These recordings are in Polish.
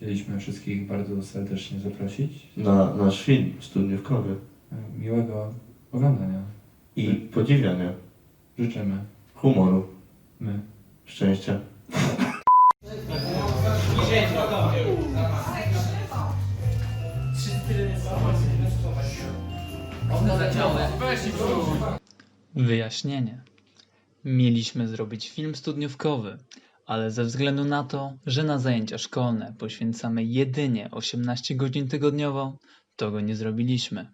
Chcieliśmy wszystkich bardzo serdecznie zaprosić. Na nasz film studniówkowy. E, Miłego oglądania. I podziwiania. Życzymy. Humoru. My. Szczęścia. Wyjaśnienie. Mieliśmy zrobić film studniówkowy, ale ze względu na to, że na zajęcia szkolne poświęcamy jedynie 18 godzin tygodniowo, to go nie zrobiliśmy.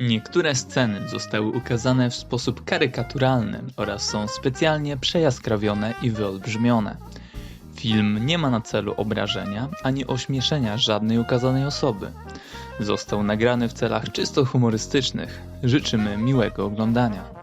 Niektóre sceny zostały ukazane w sposób karykaturalny oraz są specjalnie przejaskrawione i wyolbrzymione. Film nie ma na celu obrażenia ani ośmieszenia żadnej ukazanej osoby. Został nagrany w celach czysto humorystycznych. Życzymy miłego oglądania.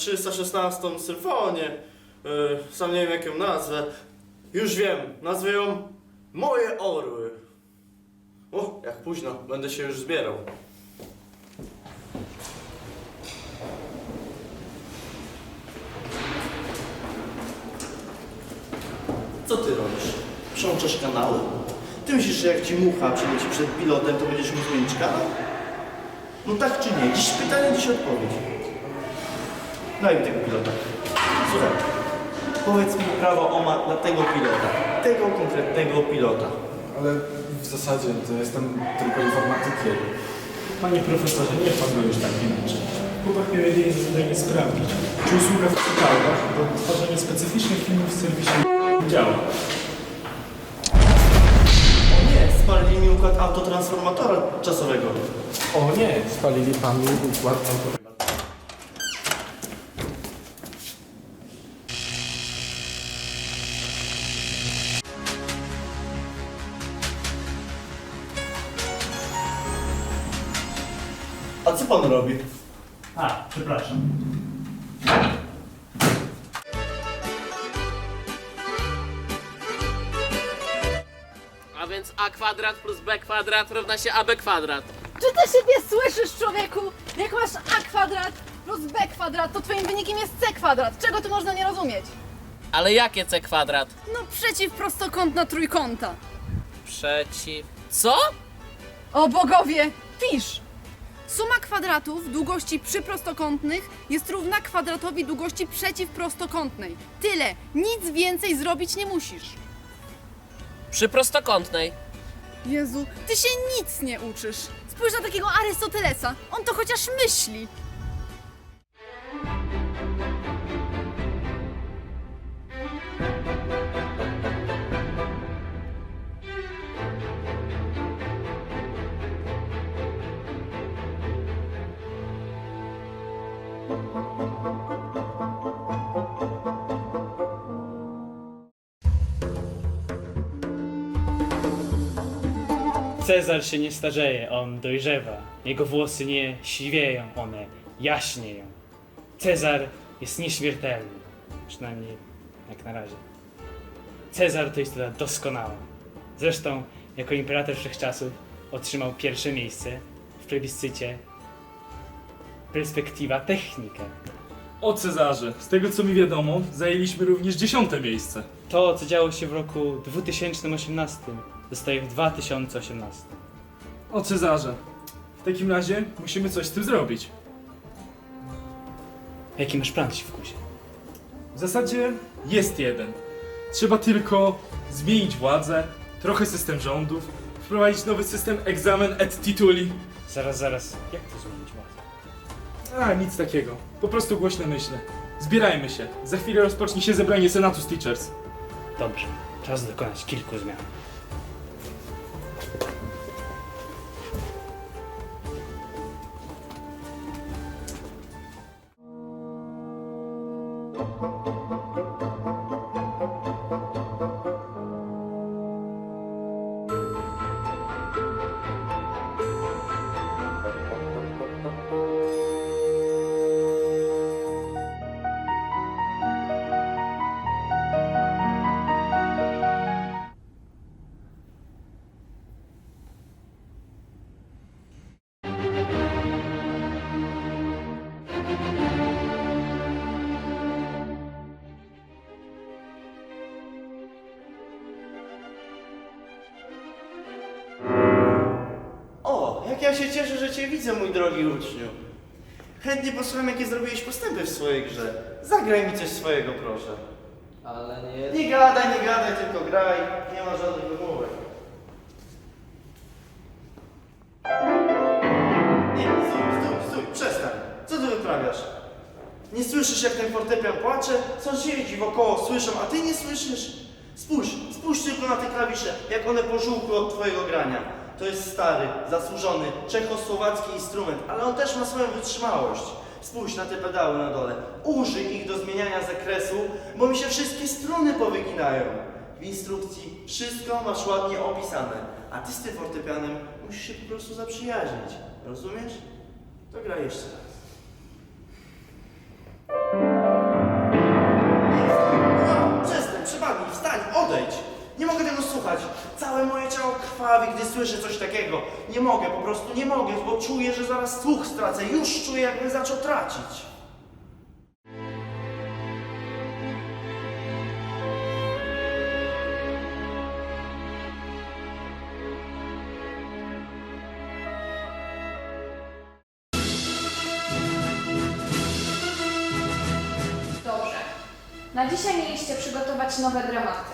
316 symfonię. Yy, sam nie wiem jak ją nazwę. Już wiem, nazwę ją Moje Orły. O, jak późno, będę się już zbierał. Co ty robisz? Przełączasz kanały? Ty myślisz, że jak ci mucha przyleci przed pilotem, to będziesz mógł zmienić kanał? No tak czy nie? Dziś pytanie, dziś odpowiedź. Daj mi tego pilota. Słuchaj, powiedz mi prawo OMA dla tego pilota. Tego konkretnego pilota. Ale w zasadzie to jestem tylko informatykiem. Panie profesorze, nie pan go już tak uczy. Chłopak miał jedynie za zadanie sprawdzić, czy usługa w przetargach do tworzenia specyficznych filmów w serwisie działa. O nie, spalili mi układ autotransformatora czasowego. O nie, spalili panu układ auto. A co pan robi? A, przepraszam. A więc a kwadrat plus b kwadrat równa się ab kwadrat. Czy ty siebie słyszysz, człowieku? Jak masz a kwadrat plus b kwadrat, to twoim wynikiem jest c kwadrat. Czego tu można nie rozumieć? Ale jakie c kwadrat? No przeciwprostokątna trójkąta. Przeciw... Co? O bogowie, pisz! Suma kwadratów długości przyprostokątnych jest równa kwadratowi długości przeciwprostokątnej. Tyle, nic więcej zrobić nie musisz. Przy prostokątnej. Jezu, ty się nic nie uczysz. Spójrz na takiego Arystotelesa, on to chociaż myśli. Cezar się nie starzeje, on dojrzewa. Jego włosy nie siwieją, one jaśnieją. Cezar jest nieśmiertelny. Przynajmniej jak na razie. Cezar to istota doskonała. Zresztą jako imperator wszechczasów otrzymał pierwsze miejsce w plebiscycie Perspektywa Technika. O Cezarze, z tego co mi wiadomo, zajęliśmy również dziesiąte miejsce. To, co działo się w roku 2018, zostaje w 2018. O Cezarze, w takim razie musimy coś z tym zrobić. Jaki masz plan, Siwkusie? W zasadzie jest jeden. Trzeba tylko zmienić władzę, trochę system rządów, wprowadzić nowy system egzamen et tituli. Zaraz, zaraz, jak to zmienić władzę? A, nic takiego. Po prostu głośne myślę. Zbierajmy się. Za chwilę rozpocznie się zebranie Senatu z Teachers. Dobrze, czas dokonać kilku zmian. Jak ja się cieszę, że Cię widzę, mój drogi uczniu. Chętnie posłucham, jakie zrobiłeś postępy w swojej grze. Zagraj mi coś swojego, proszę. Ale nie... Nie gadaj, nie gadaj, tylko graj. Nie ma żadnych wymówek. Nie, stój, stój, stój, przestań. Co ty wyprawiasz? Nie słyszysz, jak ten fortepian płacze? Sąsiedzi wokoło słyszą, a ty nie słyszysz? Spójrz, spójrz tylko na te klawisze, jak one pożółkły od twojego grania. To jest stary, zasłużony, czechosłowacki instrument, ale on też ma swoją wytrzymałość. Spójrz na te pedały na dole. Użyj ich do zmieniania zakresu, bo mi się wszystkie struny powyginają. W instrukcji wszystko masz ładnie opisane, a ty z tym fortepianem musisz się po prostu zaprzyjaźnić. Rozumiesz? To gra jeszcze raz. Całe moje ciało krwawi, gdy słyszę coś takiego. Nie mogę, po prostu nie mogę, bo czuję, że zaraz słuch stracę. Już czuję, jakbym zaczął tracić. Dobrze. Na dzisiaj mieliście przygotować nowe dramaty.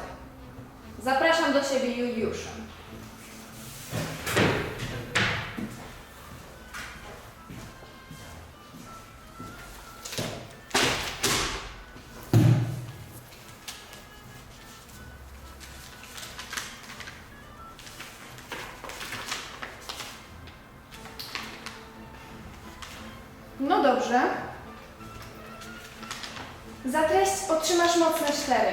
Siebie Juliusza. No dobrze. Za treść otrzymasz mocne cztery,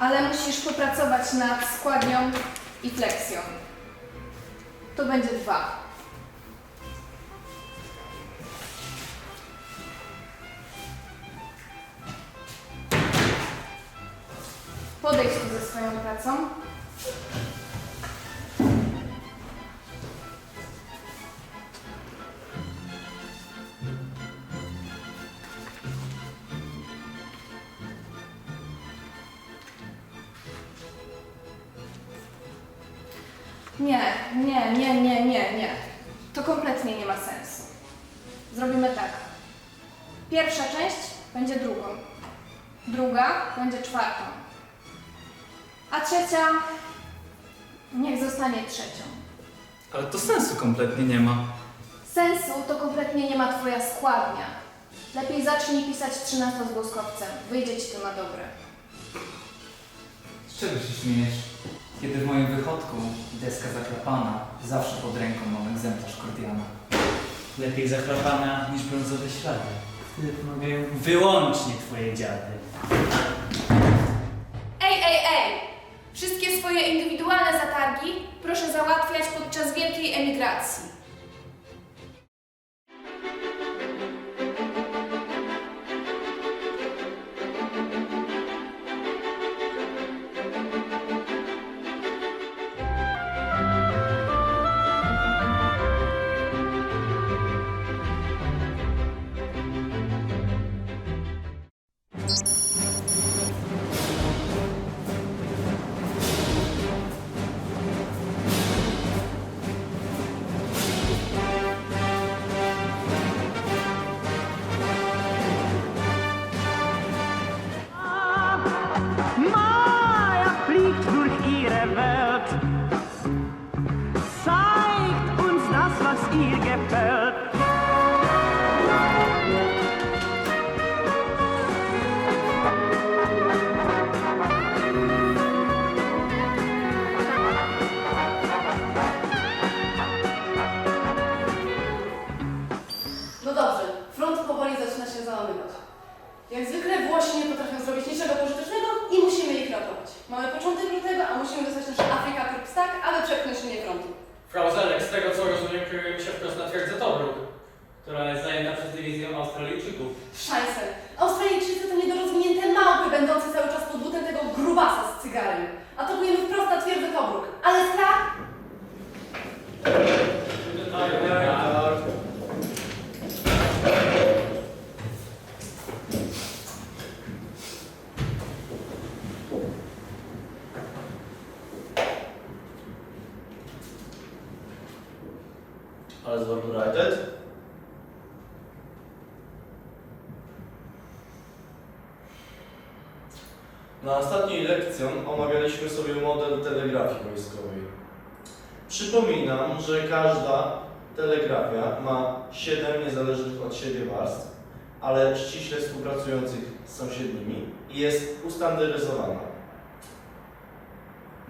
ale musisz popracować nad składnią i fleksją. To będzie dwa. Podejdź tu ze swoją pracą. Nie, nie, nie, nie, nie, nie. To kompletnie nie ma sensu. Zrobimy tak. Pierwsza część będzie drugą. Druga będzie czwartą. A trzecia niech zostanie trzecią. Ale to sensu kompletnie nie ma. Sensu to kompletnie nie ma twoja składnia. Lepiej zacznij pisać trzynastozgłoskowcem. Wyjdzie ci to na dobre. Z czego się śmiejesz? Kiedy w moim wychodku deska zaklapana, zawsze pod ręką mam egzemplarz Kordiana. Lepiej zachlapana niż brązowe ślady. Wtedy pomagają wyłącznie twoje dziady. Ej, ej, ej! Wszystkie swoje indywidualne zatargi proszę załatwiać podczas wielkiej emigracji. Ale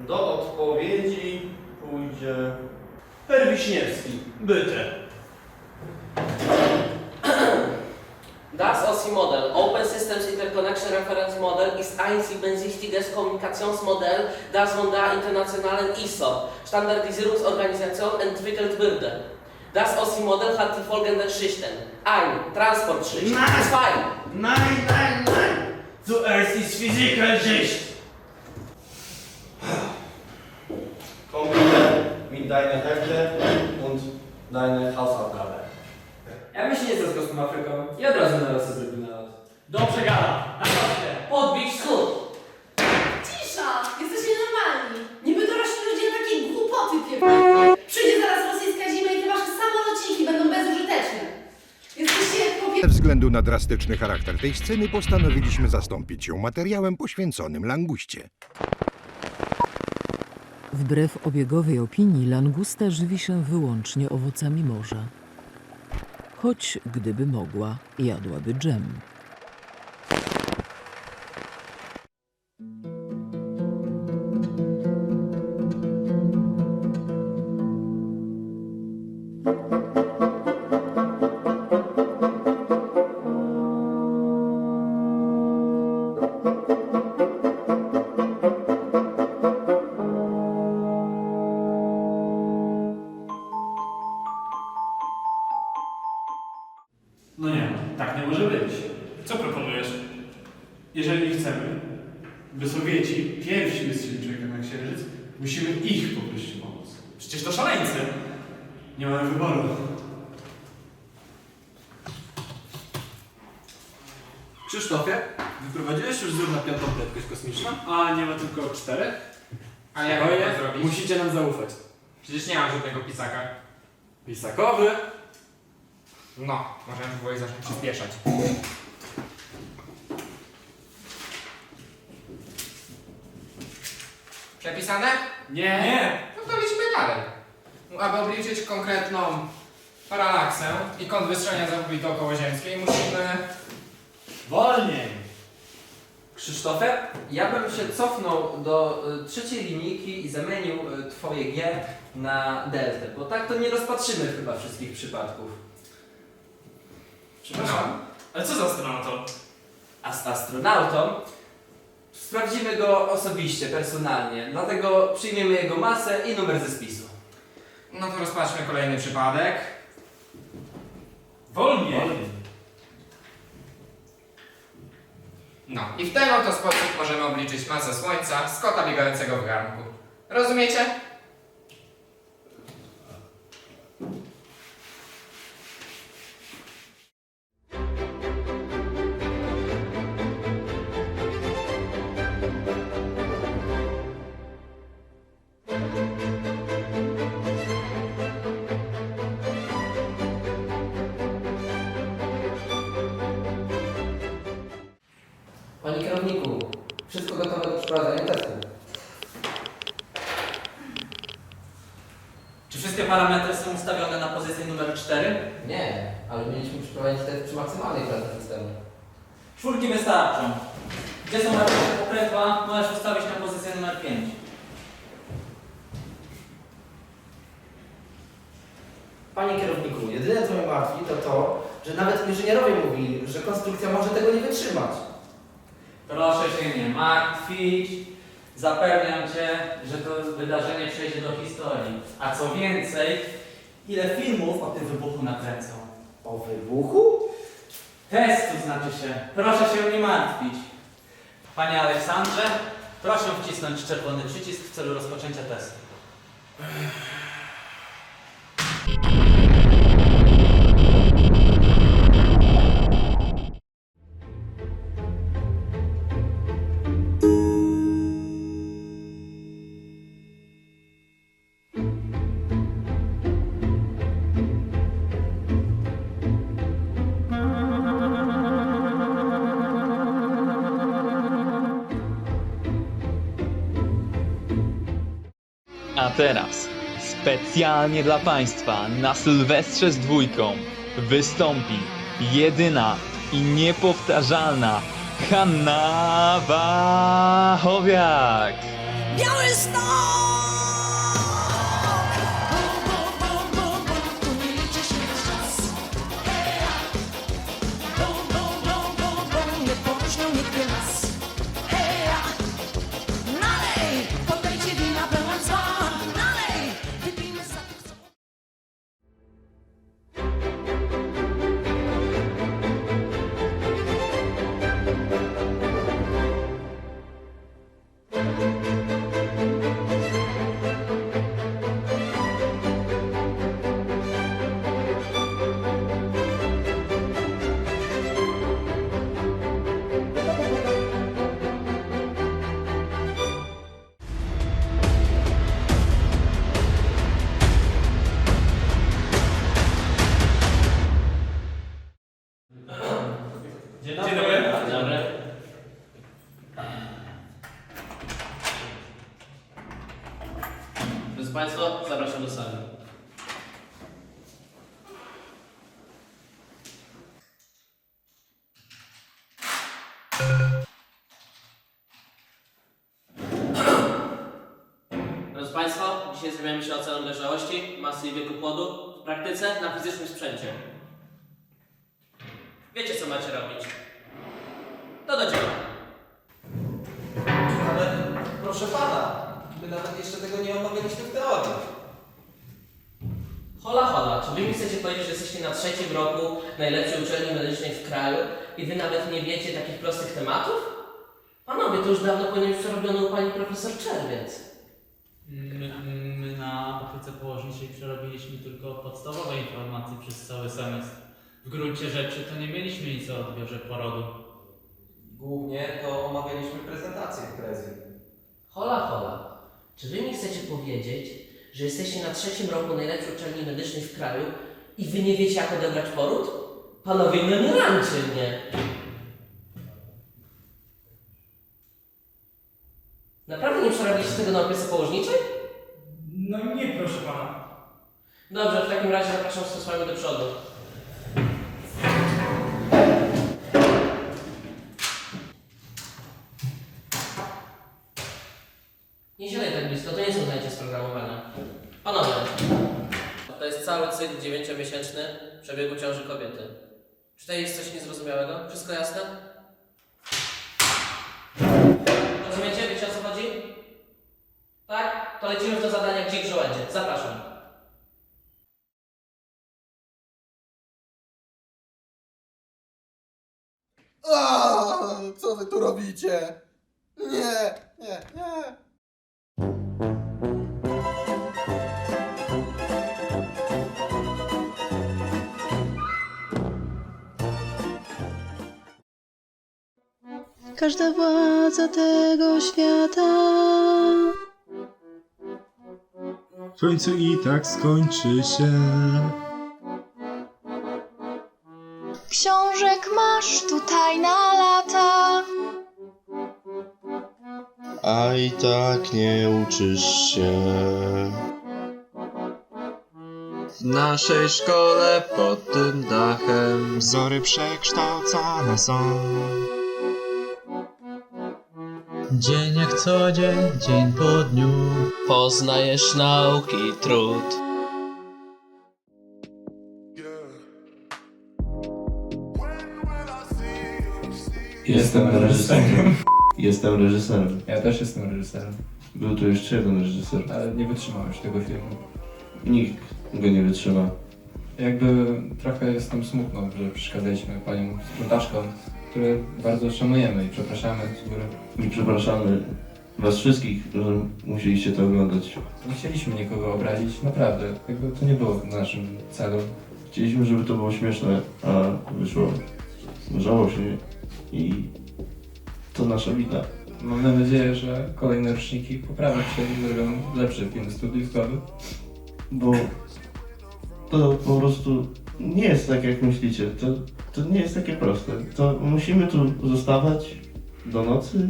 Do odpowiedzi pójdzie Per Wiśniewski, byte. Das OSI Model, Open Systems Interconnection Reference Model, ist einziehbensichtiges Kommunikationsmodell, das von der internationalen ISO, Standardisierungsorganisation, entwickelt wurde. Das OSI Model hat die folgenden Schichten. 1. Transportschicht. Nein. 2. Nein, nein, nein! Zuerst ist Physikelschicht! Komm deiner Hefte und deine Hausaufgabe. Ja bym się nie znał z Kostą Afryką i od razu na losy zrobił nalot. Dobrze gada, naprawdę. Podbić wschód. Cisza! Jesteście normalni! Niby dorośli ludzie na takie głupoty pierdolą. Przyjdzie zaraz rosyjska zima i te wasze samolociki będą bezużyteczne. Jesteście Ze względu na drastyczny charakter tej sceny postanowiliśmy zastąpić ją materiałem poświęconym languście. Wbrew obiegowej opinii, langusta żywi się wyłącznie owocami morza. Choć gdyby mogła, jadłaby dżem. No nie, tak nie może być. Co proponujesz? Jeżeli chcemy, by Sowieci pierwsi wystrzelili człowieka na księżyc, musimy ich poprosić o pomoc. Przecież to szaleńcy. Nie mamy wyboru. Krzysztofie, wyprowadziłeś już wzór na piątą prędkość kosmiczną? A nie ma tylko czterech? A jak Spokojnie, to zrobić? Musicie nam zaufać. Przecież nie ma żadnego pisaka. Pisakowy. No, możemy powoli zacząć przyspieszać. Przepisane? Nie. Nie. No to liczmy dalej. Aby obliczyć konkretną paralaksę i kąt wystrzelenia z orbity okołoziemskiej musimy... Wolniej. Krzysztofie, ja bym się cofnął do y, trzeciej linijki i zamienił y, twoje G na deltę, bo tak to nie rozpatrzymy chyba wszystkich przypadków. Przepraszam, ale co za astronautą? A z astronautą sprawdzimy go osobiście, personalnie, dlatego przyjmiemy jego masę i numer ze spisu. No to rozpatrzmy kolejny przypadek. Wolniej. No i w ten oto sposób możemy obliczyć masę Słońca z kota biegającego w garnku. Rozumiecie? Maksymalnej systemu. Czwórki wystarczą. Gdzie są napięcia pokrętła, możesz ustawić na pozycję numer 5. Panie kierowniku, jedyne co mnie martwi to to, że nawet inżynierowie mówili, że konstrukcja może tego nie wytrzymać. Proszę się nie martwić. Zapewniam Cię, że to wydarzenie przejdzie do historii. A co więcej, ile filmów o tym wybuchu nakręcą? O wybuchu? Testu znaczy się. Proszę się nie martwić. Panie Aleksandrze, proszę wcisnąć czerwony przycisk w celu rozpoczęcia testu. A teraz, specjalnie dla Państwa na Sylwestrze z dwójką wystąpi jedyna i niepowtarzalna Hanna Wachowiak. Dzień Drodzy Państwo, dzisiaj zajmiemy się oceną dojrzałości, masy i wieku płodu w praktyce na fizycznym sprzęcie. Wiecie, co macie robić. To do dzieła. Ale proszę pana, my nawet jeszcze tego nie omawialiśmy w teorii. Hola, hola, czy wy mi chcecie powiedzieć, że jesteście na trzecim roku najlepszej uczelni medycznej w kraju i wy nawet nie wiecie takich prostych tematów? Panowie, to już dawno powinien być przerobiony u pani profesor Czerwiec. My, my na opiece położniczej przerobiliśmy tylko podstawowe informacje przez cały semestr. W gruncie rzeczy to nie mieliśmy nic o odbiorze porodu. Głównie to omawialiśmy prezentację w Krezji. Hola, hola, czy wy mi chcecie powiedzieć, że jesteście na trzecim roku najlepszej uczelni medycznej w kraju i wy nie wiecie, jak odebrać poród? Panowie, no nie rancie mnie. Naprawdę nie przerobiliście tego na opiece położniczej? No nie, proszę pana. Dobrze, w takim razie zapraszam z wami do przodu. Nie siadaj tak blisko, to nie są zajęcia programowania. Panowie, to jest cały cykl dziewięciomiesięczny przebiegu ciąży kobiety. Czy tutaj jest coś niezrozumiałego? Wszystko jasne? Rozumiecie? Wiecie o co chodzi? Tak? To lecimy do zadania Gdzie w żołędzie. Zapraszam. Co wy tu robicie? Nie, nie, nie. Każda władza tego świata W końcu i tak skończy się. Książek masz tutaj na lata a i tak nie uczysz się. W naszej szkole pod tym dachem Wzory przekształcane są. Dzień jak co dzień, dzień po dniu Poznajesz nauki trud. Jestem reżyserem. Jestem reżyserem. Ja też jestem reżyserem. Był tu jeszcze jeden reżyser. Ale nie wytrzymałem już tego filmu. Nikt go nie wytrzyma. Jakby trochę jestem smutno, że przeszkadzaliśmy paniom sprzątaczkom, które bardzo szanujemy i przepraszamy z góry. I przepraszamy was wszystkich, że musieliście to oglądać. Nie chcieliśmy nikogo obrazić, naprawdę. Jakby to nie było w naszym celu. Chcieliśmy, żeby to było śmieszne, a wyszło żałośnie i to nasza wina. Mamy nadzieję, że kolejne roczniki poprawią się i zrobią lepszy film studiówkowy. Bo to po prostu nie jest tak, jak myślicie. To, to nie jest takie proste. To musimy tu zostawać do nocy,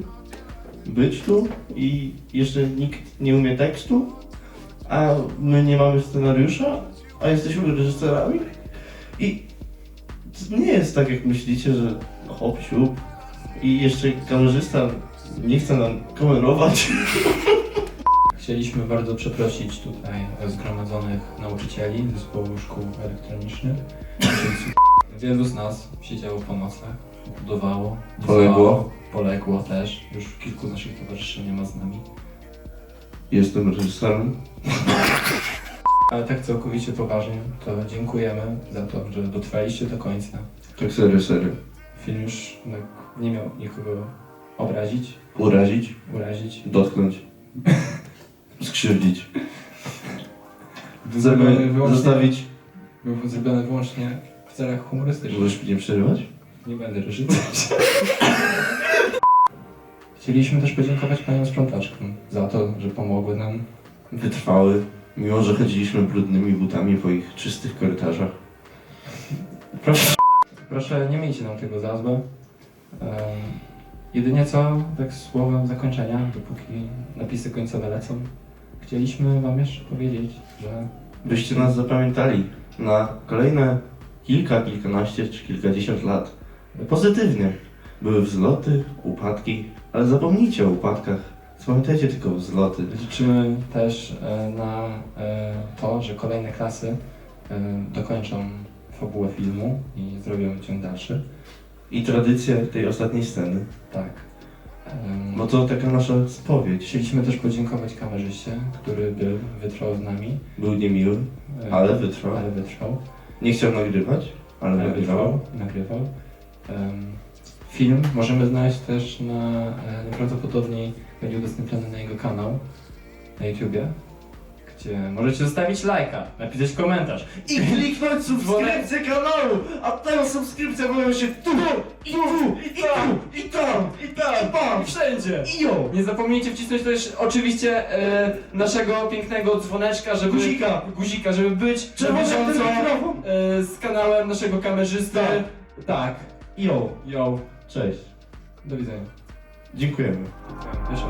być tu i jeszcze nikt nie umie tekstu, a my nie mamy scenariusza, a jesteśmy reżyserami. I to nie jest tak, jak myślicie, że hop, siup i jeszcze kamerzysta nie chce nam kamerować. Chcieliśmy bardzo przeprosić tutaj zgromadzonych nauczycieli zespołu szkół elektronicznych. Wielu z nas siedziało po nocach, budowało, Poległo. poległo też. Już kilku naszych towarzyszy nie ma z nami. Jestem reżyserem. Ale tak całkowicie poważnie, to dziękujemy za to, że dotrwaliście do końca. Tak serio, serio. Film już tak, nie miał nikogo obrazić, Urazić, urazić. dotknąć, skrzywdzić. Był zrobiony Żeby wyłącznie, zostawić... był zrobiony wyłącznie w celach humorystycznych. Możesz mnie przerywać? Nie będę reżyserować. Chcieliśmy też podziękować paniom sprzątaczkom za to, że pomogły nam. Wytrwały, mimo że chodziliśmy brudnymi butami po ich czystych korytarzach. Proszę, proszę nie miejcie nam tego za złe. Jedynie co, tak słowem zakończenia, dopóki napisy końcowe lecą, chcieliśmy wam jeszcze powiedzieć, że Byście nas zapamiętali na kolejne kilka, kilkanaście czy kilkadziesiąt lat. Pozytywnie. Były wzloty, upadki, ale zapomnijcie o upadkach. Zapamiętajcie tylko wzloty. liczymy też e, na e, to, że kolejne klasy e, dokończą fabułę filmu i zrobią ciąg dalszy. I tradycję tej ostatniej sceny. Tak. Em, Bo to taka nasza spowiedź. Chcieliśmy też podziękować kamerzyście, który był, wytrwał z nami. Był niemiły, ale wytrwał. Ale wytrwał. Nie chciał nagrywać, ale nagrywał. Nagrywał. Em, film możemy znaleźć też na, e, najprawdopodobniej będzie udostępniony na jego kanał na YouTubie, gdzie możecie zostawić lajka, napisać komentarz. I kliknąć subskrypcję kanału, a tę subskrypcję powiem się tu, i tu, i tam, i tam, i tam, i tam, Wszędzie! i jo. Nie zapomnijcie wcisnąć też oczywiście e, naszego pięknego dzwoneczka, żeby... Guzika. Guzika, żeby być na Czerwony ten bieżąco mikrofon. e, z kanałem naszego kamerzysty. Tak. tak. Jo. Yo. Cześć. Do widzenia. Dziękujemy. Raz.